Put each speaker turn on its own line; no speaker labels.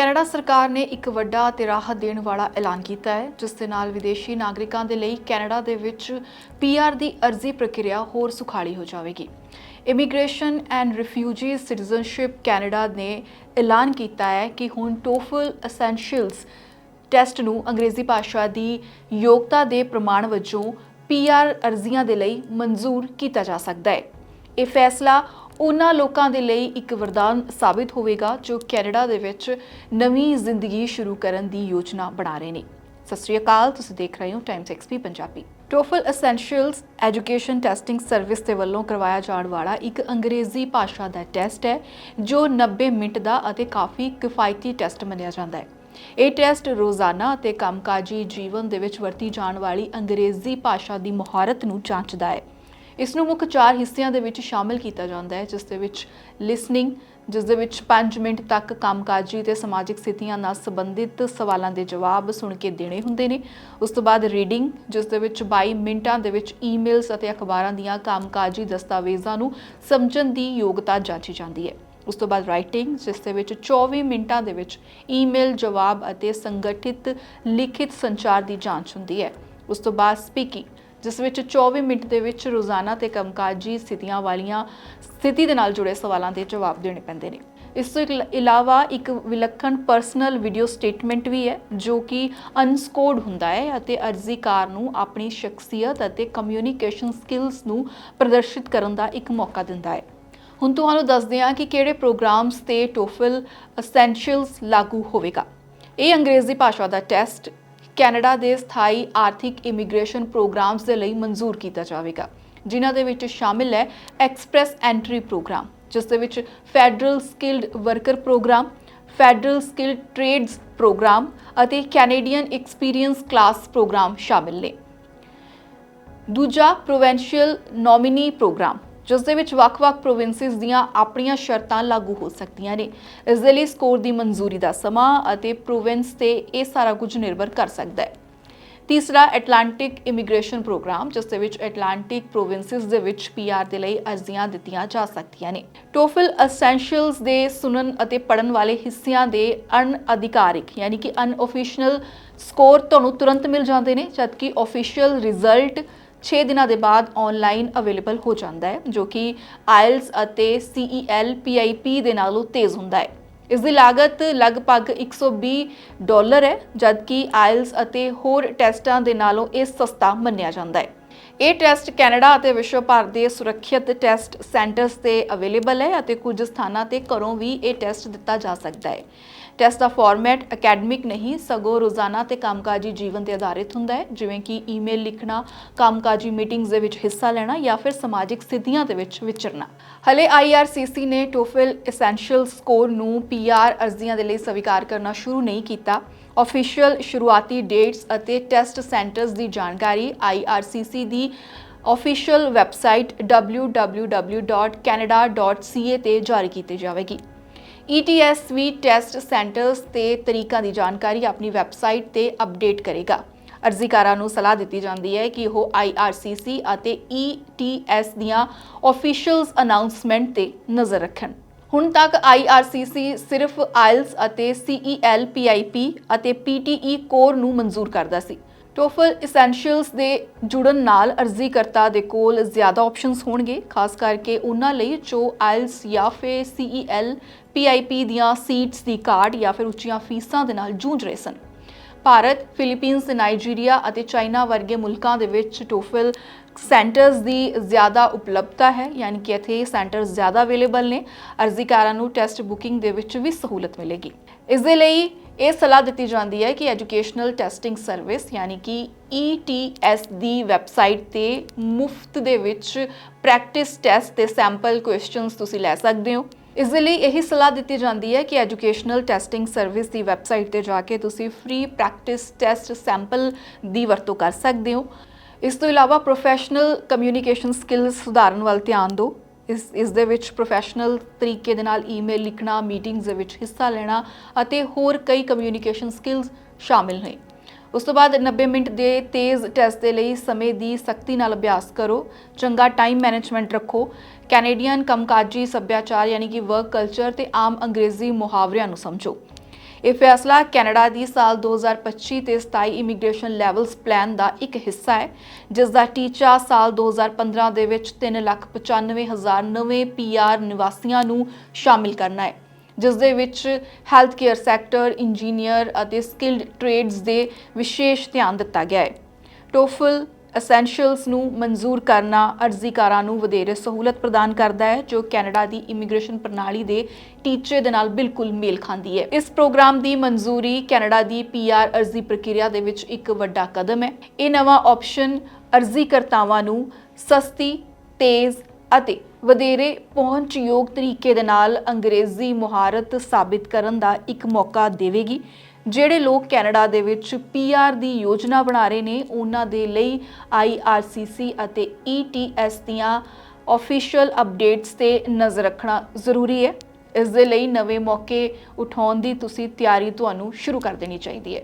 Canada ਸਰਕਾਰ ਨੇ ਇੱਕ ਵੱਡਾ ਤੇ ਰਾਹਤ ਦੇਣ ਵਾਲਾ ਐਲਾਨ ਕੀਤਾ ਹੈ, ਜਿਸ ਦੇ ਨਾਲ ਵਿਦੇਸ਼ੀ ਨਾਗਰਿਕਾਂ ਦੇ ਲਈ ਕੈਨੇਡਾ ਦੇ ਵਿੱਚ ਪੀਆਰ ਦੀ ਅਰਜ਼ੀ ਪ੍ਰਕਿਰਿਆ ਹੋਰ ਸੁਖਾਲੀ ਹੋ ਜਾਵੇਗੀ। Immigration and refugee citizenship Canada ਨੇ ਐਲਾਨ ਕੀਤਾ ਹੈ ਕਿ ਹੁਣ ਟੋਫਲ ਅਸੈਂਸ਼ੀਅਲਸ ਟੈਸਟ ਨੂੰ ਅੰਗਰੇਜ਼ੀ ਭਾਸ਼ਾ ਦੀ ਯੋਗਤਾ ਦੇ ਪ੍ਰਮਾਣ ਵਜੋਂ ਪੀਆਰ ਅਰਜ਼ੀਆਂ ਦੇ ਲਈ ਮਨਜ਼ੂਰ ਕੀਤਾ ਜਾ ਸਕਦਾ ਹੈ। ਇਹ ਫੈਸਲਾ ਉਹਨਾਂ ਲੋਕਾਂ ਦੇ ਲਈ ਇੱਕ ਵਰਦਾਨ ਸਾਬਿਤ ਹੋਵੇਗਾ ਜੋ ਕੈਨੇਡਾ ਦੇ ਵਿੱਚ ਨਵੀਂ ਜ਼ਿੰਦਗੀ ਸ਼ੁਰੂ ਕਰਨ ਦੀ ਯੋਜਨਾ ਬਣਾ ਰਹੇ ਨੇ। ਸਤਿ ਸ਼੍ਰੀ ਅਕਾਲ, ਤੁਸੀਂ ਦੇਖ ਰਹੇ ਹੋ Times XP Punjabi. TOEFL essentials education testing service ਦੇ ਵੱਲੋਂ ਕਰਵਾਇਆ ਜਾਣ ਵਾਲਾ ਇੱਕ ਅੰਗਰੇਜ਼ੀ ਭਾਸ਼ਾ ਦਾ ਟੈਸਟ ਹੈ, ਜੋ 90 ਮਿੰਟ ਦਾ ਅਤੇ ਕਾਫੀ ਕਿਫਾਇਤੀ ਟੈਸਟ ਮੰਨਿਆ ਜਾਂਦਾ ਹੈ। ਇਹ ਟੈਸਟ ਰੋਜ਼ਾਨਾ ਅਤੇ ਕੰਮਕਾਜੀ ਜੀਵਨ ਦੇ ਵਿੱਚ ਵਰਤੀ ਜਾਣ ਵਾਲੀ ਅੰਗਰੇਜ਼ੀ ਭਾਸ਼ਾ ਦੀ ਮਹਾਰਤ ਨੂੰ ਜਾਂਚਦਾ ਹੈ। ਇਸ ਨੂੰ ਮੁੱਖ ਚਾਰ ਹਿੱਸਿਆਂ ਦੇ ਵਿੱਚ ਸ਼ਾਮਿਲ ਕੀਤਾ ਜਾਂਦਾ ਹੈ, ਜਿਸ ਦੇ ਵਿੱਚ ਲਿਸਨਿੰਗ ਜਿਸ ਦੇ ਵਿੱਚ 5 ਮਿੰਟ ਤੱਕ ਕੰਮਕਾਜੀ ਤੇ ਸਮਾਜਿਕ ਸਥਿਤੀਆਂ ਨਾਲ ਸੰਬੰਧਿਤ ਸਵਾਲਾਂ ਦੇ ਜਵਾਬ ਸੁਣ ਕੇ ਦੇਣੇ ਹੁੰਦੇ ਨੇ। ਉਸ ਤੋਂ ਬਾਅਦ ਰੀਡਿੰਗ ਜਿਸ ਦੇ ਵਿੱਚ 22 ਮਿੰਟਾਂ ਦੇ ਵਿੱਚ ਈਮੇਲਸ ਅਤੇ ਅਖਬਾਰਾਂ ਦੀਆਂ ਕੰਮਕਾਜੀ ਦਸਤਾਵੇਜ਼ਾਂ ਨੂੰ ਸਮਝਣ ਦੀ ਯੋਗਤਾ ਜਾਂਚੀ ਜਾਂਦੀ ਹੈ। ਉਸ ਤੋਂ ਬਾਅਦ ਰਾਈਟਿੰਗ ਜਿਸ ਦੇ ਵਿੱਚ 24 ਮਿੰਟਾਂ ਦੇ ਵਿੱਚ ਈਮੇਲ ਜਵਾਬ ਅਤੇ ਸੰਗਠਿਤ ਲਿਖਿਤ ਸੰਚਾਰ ਦੀ ਜਾਂਚ ਹੁੰਦੀ ਹੈ। ਉਸ ਤੋਂ ਬਾਅਦ ਸਪੀਕਿੰਗ ਜਿਸ ਵਿੱਚ 24 ਮਿੰਟ ਦੇ ਵਿੱਚ ਰੋਜ਼ਾਨਾ ਤੇ ਕੰਮਕਾਜੀ ਸਥਿਤੀਆਂ ਵਾਲੀਆਂ ਸਥਿਤੀ ਦੇ ਨਾਲ ਜੁੜੇ ਸਵਾਲਾਂ ਦੇ ਜਵਾਬ ਦੇਣੇ ਪੈਂਦੇ ਨੇ। ਇਸ ਤੋਂ ਇਲ- ਇਲਾਵਾ ਇੱਕ ਵਿਲੱਖਣ ਪਰਸਨਲ ਵੀਡੀਓ ਸਟੇਟਮੈਂਟ ਵੀ ਹੈ, ਜੋ ਕਿ ਅਨਸਕੋਰਡ ਹੁੰਦਾ ਹੈ ਅਤੇ ਅਰਜ਼ੀਕਾਰ ਨੂੰ ਆਪਣੀ ਸ਼ਖਸੀਅਤ ਅਤੇ ਕਮਿਊਨੀਕੇਸ਼ਨ ਸਕਿੱਲਸ ਨੂੰ ਪ੍ਰਦਰਸ਼ਿਤ ਕਰਨ ਦਾ ਇੱਕ ਮੌਕਾ ਦਿੰਦਾ ਹੈ। ਹੁਣ ਤੁਹਾਨੂੰ ਦੱਸਦੇ ਹਾਂ ਕਿ ਕਿਹੜੇ ਪ੍ਰੋਗਰਾਮਸ ਤੇ ਟੋਫਲ ਅਸੈਂਸ਼ੀਅਲਸ ਲਾਗੂ ਹੋਵੇਗਾ। ਇਹ ਅੰਗਰੇਜ਼ੀ ਭਾਸ਼ਾ ਦਾ ਟੈਸਟ ਕੈਨੇਡਾ ਦੇ ਸਥਾਈ ਆਰਥਿਕ ਇਮੀਗ੍ਰੇਸ਼ਨ ਪ੍ਰੋਗਰਾਮਸ ਦੇ ਲਈ ਮਨਜ਼ੂਰ ਕੀਤਾ ਜਾਵੇਗਾ, ਜਿਨ੍ਹਾਂ ਦੇ ਵਿੱਚ ਸ਼ਾਮਿਲ ਹੈ ਐਕਸਪ੍ਰੈਸ ਐਂਟਰੀ ਪ੍ਰੋਗਰਾਮ, ਜਿਸ ਦੇ ਵਿੱਚ federal skilled worker program, federal skilled trades program ਅਤੇ ਕੈਨੇਡੀਅਨ ਐਕਸਪੀਰੀਅੰਸ ਕਲਾਸ ਪ੍ਰੋਗਰਾਮ ਸ਼ਾਮਿਲ ਨੇ। ਦੂਜਾ ਪ੍ਰੋਵਿੰਸ਼ੀਅਲ ਨੋਮਿਨੀ ਪ੍ਰੋਗਰਾਮ ਜਿਸ ਦੇ ਵਿੱਚ ਵੱਖ-ਵੱਖ ਪ੍ਰੋਵਿੰਸਿਸ ਦੀਆਂ ਆਪਣੀਆਂ ਸ਼ਰਤਾਂ ਲਾਗੂ ਹੋ ਸਕਦੀਆਂ ਨੇ। ਇਸ ਦੇ ਲਈ ਸਕੋਰ ਦੀ ਮਨਜ਼ੂਰੀ ਦਾ ਸਮਾਂ ਅਤੇ ਪ੍ਰੋਵਿੰਸ ਤੇ ਇਹ ਸਾਰਾ ਕੁਝ ਨਿਰਭਰ ਕਰ ਸਕਦਾ ਹੈ। ਤੀਸਰਾ ਐਟਲਾਂਟਿਕ ਇਮੀਗ੍ਰੇਸ਼ਨ ਪ੍ਰੋਗਰਾਮ ਜਿਸ ਦੇ ਵਿੱਚ ਐਟਲਾਂਟਿਕ ਪ੍ਰੋਵਿੰਸਿਸ ਦੇ ਵਿੱਚ ਪੀਆਰ ਦੇ ਲਈ ਅਰਜ਼ੀਆਂ ਦਿੱਤੀਆਂ ਜਾ ਸਕਦੀਆਂ ਨੇ। ਟੋਫਲ ਐਸੈਂਸ਼ੀਅਲਸ ਦੇ ਸੁਣਨ ਅਤੇ ਪੜਨ ਵਾਲੇ ਹਿੱਸਿਆਂ ਦੇ ਅਨਅਧਿਕਾਰਿਕ ਯਾਨੀ ਕਿ ਅਨਆਫੀਸ਼ੀਅਲ ਸਕੋਰ ਤੁਹਾਨੂੰ ਤੁਰੰਤ ਮਿਲ ਜਾਂਦੇ ਨੇ, ਜਦਕਿ ਆਫੀਸ਼ੀਅਲ ਰਿਜ਼ਲਟ 6 ਦਿਨਾਂ ਦੇ ਬਾਅਦ ਆਨਲਾਈਨ ਅਵੇਲੇਬਲ ਹੋ ਜਾਂਦਾ ਹੈ, ਜੋ ਕਿ ਆਇਲਸ ਅਤੇ E CEL PIP ਦੇ ਨਾਲੋਂ ਤੇਜ਼ ਹੁੰਦਾ ਹੈ। ਇਸ ਦੀ ਲਾਗਤ ਲਗਭਗ 120 ਡਾਲਰ ਹੈ, ਜਦਕਿ ਆਇਲਸ ਅਤੇ ਹੋਰ ਟੈਸਟਾਂ ਦੇ ਨਾਲੋਂ ਇਹ ਸਸਤਾ ਮੰਨਿਆ ਜਾਂਦਾ ਹੈ। ਇਹ ਟੈਸਟ ਕੈਨੇਡਾ ਅਤੇ ਵਿਸ਼ਵ ਭਰ ਦੇ ਸੁਰੱਖਿਅਤ ਟੈਸਟ ਸੈਂਟਰਸ ਤੇ ਅਵੇਲੇਬਲ ਹੈ ਅਤੇ ਕੁਝ ਸਥਾਨਾਂ ਤੇ ਘਰੋਂ ਵੀ ਇਹ ਟੈਸਟ ਦਿੱਤਾ ਜਾ ਸਕਦਾ ਹੈ। ਟੈਸਟ ਦਾ ਫਾਰਮੈਟ ਅਕੈਡਮਿਕ ਨਹੀਂ, ਸਗੋਂ ਰੋਜ਼ਾਨਾ ਤੇ ਕੰਮਕਾਜੀ ਜੀਵਨ ਤੇ ਆਧਾਰਿਤ ਹੁੰਦਾ ਹੈ, ਜਿਵੇਂ ਕਿ ਈਮੇਲ ਲਿਖਣਾ, ਕੰਮਕਾਜੀ ਮੀਟਿੰਗਸ ਦੇ ਵਿੱਚ ਹਿੱਸਾ ਲੈਣਾ ਜਾਂ ਫਿਰ ਸਮਾਜਿਕ ਸਥਿਤੀਆਂ ਦੇ ਵਿੱਚ ਵਿਚਰਨਾ। ਹਲੇ IRCC ਨੇ ਟੋਫਲ ਐਸੈਂਸ਼ੀਅਲ ਸਕੋਰ ਨੂੰ PR ਅਰਜ਼ੀਆਂ ਦੇ ਲਈ ਸਵੀਕਾਰ ਕਰਨਾ ਸ਼ੁਰੂ ਨਹੀਂ ਕੀਤਾ। ਅਫੀਸ਼ੀਅਲ ਸ਼ੁਰੂਆਤੀ ਡੇਟਸ ਅਤੇ ਟੈਸਟ ਸੈਂਟਰਸ ਦੀ ਜਾਣਕਾਰੀ IRCC ਦੀ ਅਫੀਸ਼ੀਅਲ ਵੈਬਸਾਈਟ www.canada.ca ਤੇ ਜਾਰੀ ਕੀਤੀ ਜਾਵੇਗੀ। ETS ਵੀ ਟੈਸਟ ਸੈਂਟਰਸ ਤੇ ਤਰੀਕਾਂ ਦੀ ਜਾਣਕਾਰੀ ਆਪਣੀ ਵੈਬਸਾਈਟ ਤੇ ਅਪਡੇਟ ਕਰੇਗਾ। ਅਰਜ਼ੀਕਾਰਾਂ ਨੂੰ ਸਲਾਹ ਦਿੱਤੀ ਜਾਂਦੀ ਹੈ ਕਿ ਉਹ IRCC ਅਤੇ ETS ਦੀਆਂ ਅਫੀਸ਼ੀਅਲਸ ਅਨਾਉਂਸਮੈਂਟ ਤੇ ਨਜ਼ਰ ਰੱਖਣ। ਹੁਣ ਤੱਕ IRCC ਸਿਰਫ IELTS ਅਤੇ CEL PIP ਅਤੇ PTE ਕੋਰ ਨੂੰ ਮਨਜ਼ੂਰ ਕਰਦਾ ਸੀ। ਟੋਫਲ ਐਸੈਂਸ਼ੀਅਲਸ ਦੇ ਜੁੜਨ ਨਾਲ ਅਰਜ਼ੀਕਰਤਾ ਦੇ ਕੋਲ ਜ਼ਿਆਦਾ ਆਪਸ਼ਨਸ ਹੋਣਗੇ, ਖਾਸ ਕਰਕੇ ਉਹਨਾਂ ਲਈ ਜੋ IELTS ਜਾਂ ਫਿਰ CEL PIP ਦੀਆਂ ਸੀਟਸ ਦੀ ਘਾਟ ਜਾਂ ਫਿਰ ਉੱਚੀਆਂ ਫੀਸਾਂ ਦੇ ਨਾਲ ਜੂਝ ਰਹੇ ਸਨ। ਭਾਰਤ, ਫਿਲੀਪੀਨਸ, ਨਾਈਜੀਰੀਆ ਅਤੇ ਚਾਈਨਾ ਵਰਗੇ ਮੁਲਕਾਂ ਦੇ ਵਿੱਚ ਟੋਫਲ ਸੈਂਟਰਸ ਦੀ ਜ਼ਿਆਦਾ ਉਪਲਬਧਤਾ ਹੈ, ਯਾਨੀ ਕਿ ਇੱਥੇ ਸੈਂਟਰ ਜ਼ਿਆਦਾ ਅਵੇਲੇਬਲ ਨੇ। ਅਰਜ਼ੀਕਾਰਾਂ ਨੂੰ ਟੈਸਟ ਬੁਕਿੰਗ ਦੇ ਵਿੱਚ ਵੀ ਸਹੂਲਤ ਮਿਲੇਗੀ। ਇਸ ਦੇ ਲਈ ਇਹ ਸਲਾਹ ਦਿੱਤੀ ਜਾਂਦੀ ਹੈ ਕਿ ਐਜੂਕੇਸ਼ਨਲ ਟੈਸਟਿੰਗ ਸਰਵਿਸ, ਯਾਨੀ ਕਿ ETS ਦੀ ਵੈਬਸਾਈਟ ਤੇ ਮੁਫਤ ਦੇ ਵਿੱਚ ਪ੍ਰੈਕਟਿਸ ਟੈਸਟ ਤੇ ਸੈਂਪਲ ਕੁਐਸਚਨਸ ਤੁਸੀਂ ਲੈ ਸਕਦੇ ਹੋ। ਇਸ ਦੇ ਲਈ ਇਹੀ ਸਲਾਹ ਦਿੱਤੀ ਜਾਂਦੀ ਹੈ ਕਿ ਐਜੂਕੇਸ਼ਨਲ ਟੈਸਟਿੰਗ ਸਰਵਿਸ ਦੀ ਵੈਬਸਾਈਟ ਤੇ ਜਾ ਕੇ ਤੁਸੀਂ ਫ੍ਰੀ ਪ੍ਰੈਕਟਿਸ ਟੈਸਟ ਸੈਂਪਲ ਦੀ ਵਰਤੋਂ ਕਰ ਸਕਦੇ ਹੋ। ਇਸ ਤੋਂ ਇਲਾਵਾ ਪ੍ਰੋਫੈਸ਼ਨਲ ਕਮਿਊਨੀਕੇਸ਼ਨ ਸਕਿੱਲਸ ਸੁਧਾਰਨ ਵੱਲ ਧਿਆਨ ਦਿਓ। ਇਸ ਇਸ ਦੇ ਵਿੱਚ ਪ੍ਰੋਫੈਸ਼ਨਲ ਤਰੀਕੇ ਦੇ ਨਾਲ ਈਮੇਲ ਲਿਖਣਾ ਮੀਟਿੰਗਸ ਦੇ ਵਿੱਚ ਹਿੱਸਾ ਲੈਣਾ ਅਤੇ ਹੋਰ ਕਈ ਕਮਿਊਨੀਕੇਸ਼ਨ ਸਕਿੱਲਸ ਸ਼ਾਮਿਲ ਨੇ। ਉਸ ਤੋਂ ਬਾਅਦ 90 ਮਿੰਟ ਦੇ ਤੇਜ਼ ਟੈਸਟ ਦੇ ਲਈ ਸਮੇਂ ਦੀ ਸਖਤੀ ਨਾਲ ਅਭਿਆਸ ਕਰੋ ਚੰਗਾ ਟਾਈਮ ਮੈਨੇਜਮੈਂਟ ਰੱਖੋ। ਕੈਨੇਡੀਅਨ ਕੰਮਕਾਜੀ ਸੱਭਿਆਚਾਰ ਯਾਨੀ ਕਿ ਵਰਕ ਕਲਚਰ ਤੇ ਆਮ ਅੰਗਰੇਜ਼ੀ ਮੁਹਾਵਰਿਆਂ ਨੂੰ ਸਮਝੋ। ਇਹ ਫੈਸਲਾ ਕੈਨੇਡਾ ਦੀ ਸਾਲ 2025 ਤੇ 27 ਇਮੀਗ੍ਰੇਸ਼ਨ ਲੈਵਲਸ ਪਲਾਨ ਦਾ ਇੱਕ ਹਿੱਸਾ ਹੈ ਜਿਸ ਦਾ ਟੀਚਾ ਸਾਲ 2015 ਦੇ ਵਿੱਚ 3,95,000 ਨਵੇਂ ਪੀਆਰ ਨਿਵਾਸੀਆਂ ਨੂੰ ਸ਼ਾਮਿਲ ਕਰਨਾ ਹੈ। ਜਿਸ ਦੇ ਵਿੱਚ ਹੈਲਥ ਕੇਅਰ ਸੈਕਟਰ ਇੰਜੀਨੀਅਰ ਅਤੇ ਸਕਿਲਡ ਟ੍ਰੇਡਸ ਦੇ ਵਿਸ਼ੇਸ਼ ਧਿਆਨ ਦਿੱਤਾ ਗਿਆ ਹੈ। ਟੋਫਲ ਅਸੈਂਸ਼ੀਅਲਸ ਨੂੰ ਮਨਜ਼ੂਰ ਕਰਨਾ ਅਰਜ਼ੀਕਾਰਾਂ ਨੂੰ ਵਧੇਰੇ ਸਹੂਲਤ ਪ੍ਰਦਾਨ ਕਰਦਾ ਹੈ, ਜੋ ਕੈਨੇਡਾ ਦੀ ਇਮੀਗ੍ਰੇਸ਼ਨ ਪ੍ਰਣਾਲੀ ਦੇ ਟੀਚੇ ਦੇ ਨਾਲ ਬਿਲਕੁਲ ਮੇਲ ਖਾਂਦੀ ਹੈ। ਇਸ ਪ੍ਰੋਗਰਾਮ ਦੀ ਮਨਜ਼ੂਰੀ ਕੈਨੇਡਾ ਦੀ ਪੀਆਰ ਅਰਜ਼ੀ ਪ੍ਰਕਿਰਿਆ ਦੇ ਵਿੱਚ ਇੱਕ ਵੱਡਾ ਕਦਮ ਹੈ। ਇਹ ਨਵਾਂ ਆਪਸ਼ਨ ਅਰਜ਼ੀਕਰਤਾਵਾਂ ਨੂੰ ਸਸਤੀ, ਤੇਜ਼ ਅਤੇ ਵਧੇਰੇ ਪਹੁੰਚਯੋਗ ਤਰੀਕੇ ਦੇ ਨਾਲ ਅੰਗਰੇਜ਼ੀ ਮੁਹਾਰਤ ਸਾਬਿਤ ਕਰਨ ਦਾ ਇੱਕ ਮੌਕਾ ਦੇਵੇਗੀ, ਜਿਹੜੇ ਲੋਕ ਕੈਨੇਡਾ ਦੇ ਵਿੱਚ ਪੀਆਰ ਦੀ ਯੋਜਨਾ ਬਣਾ ਰਹੇ ਨੇ, ਉਹਨਾਂ ਦੇ ਲਈ ਆਈਆਰਸੀਸੀ ਅਤੇ ਈਟੀਐਸ ਦੀਆਂ ਆਫੀਸ਼ੀਅਲ ਅਪਡੇਟਸ ਤੇ ਨਜ਼ਰ ਰੱਖਣਾ ਜ਼ਰੂਰੀ ਹੈ। ਇਸ ਦੇ ਲਈ ਨਵੇਂ ਮੌਕੇ ਉਠਾਉਣ ਦੀ ਤੁਸੀਂ ਤਿਆਰੀ ਤੁਹਾਨੂੰ ਸ਼ੁਰੂ ਕਰ ਦੇਣੀ ਚਾਹੀਦੀ ਹੈ।